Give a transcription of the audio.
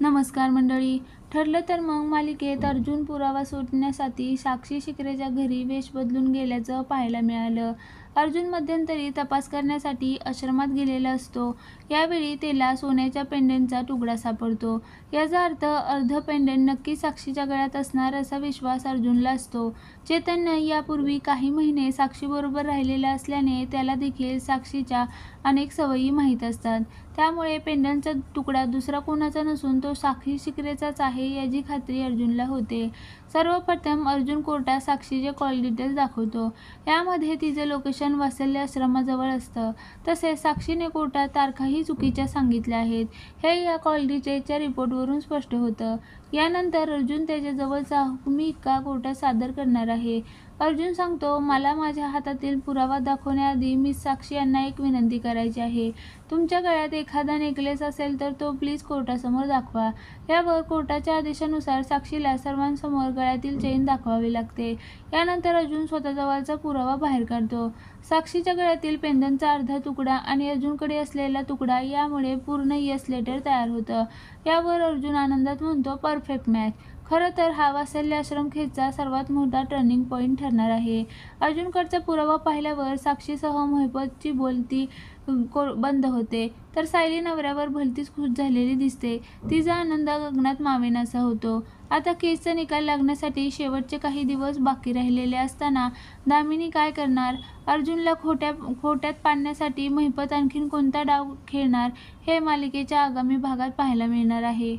नमस्कार मंडळी. ठरलं तर मग मालिकेत अर्जुन पुरावा सुटण्यासाठी साक्षी शिकरेच्या घरी वेश बदलून गेल्याचं पाहायला मिळालं. अर्जुन मध्यंतरी तपास करण्यासाठी आश्रमात गेलेला असतो. यावेळी त्याला सोन्याच्या पेंडेंटचा तुकडा सापडतो. याचा अर्थ अर्ध पेंडेंट नक्की साक्षीच्या गळ्यात असणार असा विश्वास अर्जुनला असतो. चैतन्य यापूर्वी काही महिने साक्षीबरोबर राहिलेला असल्याने त्याला देखील साक्षीच्या अनेक सवयी माहीत असतात. त्यामुळे पेंडंटचा तुकडा दुसरा कोणाचा नसून तो साक्षी शिकरेचाच आहे याची खात्री अर्जुनला होते. सर्वप्रथम अर्जुन कोर्टात साक्षीचे कॉल डिटेल्स दाखवतो. यामध्ये तिचं लोकेशन वात्सल्य आश्रमाजवळ असतं. तसेच साक्षीने कोर्टात तारखाही चुकीच्या सांगितल्या आहेत. हे या कॉल डिटेलच्या रिपोर्टवरून स्पष्ट होतं. यानंतर अर्जुन त्याच्याजवळचा जवळचा कोर्टात सादर करणार आहे. अर्जुन सांगतो मला माझ्या हातातील पुरावा दाखवण्याआधी मी साक्षी यांना एक विनंती करायची आहे. तुमच्या गळ्यात एखादा नेकलेस असेल तर तो प्लीज कोर्टासमोर दाखवा. यावर कोर्टात कोर्टाच्या आदेशानुसार साक्षीला सर्वांसमोर गळ्यातील चेन दाखवावी लागते. यानंतर अर्जुन स्वतःजवळचा पुरावा बाहेर काढतो. साक्षीच्या गळ्यातील पेंदनचा अर्धा तुकडा आणि अर्जुनकडे असलेला तुकडा यामुळे पूर्ण यस लेटर तयार होतं. यावर अर्जुन आनंदात म्हणतो परफेक्ट मॅच खरं तर हा वासल्य आश्रम खेचचा सर्वात मोठा टर्निंग पॉईंट ठरणार आहे. अर्जुनकडचा पुरावा पाहिल्यावर साक्षीसह मोहिपतची बोलती को बंद होते. तर सायली नवऱ्यावर भलतीच खुश झालेली दिसते. तिचा आनंद गगनात मावेनासा होतो. आता केसचा निकाल लागण्यासाठी शेवटचे काही दिवस बाकी राहिलेले असताना दामिनी काय करणार? अर्जुन अर्जुनला खोट्या खोट्यात पाडण्यासाठी महिपत आणखीन कोणता डाव खेळणार हे मालिकेच्या आगामी भागात पाहायला मिळणार आहे.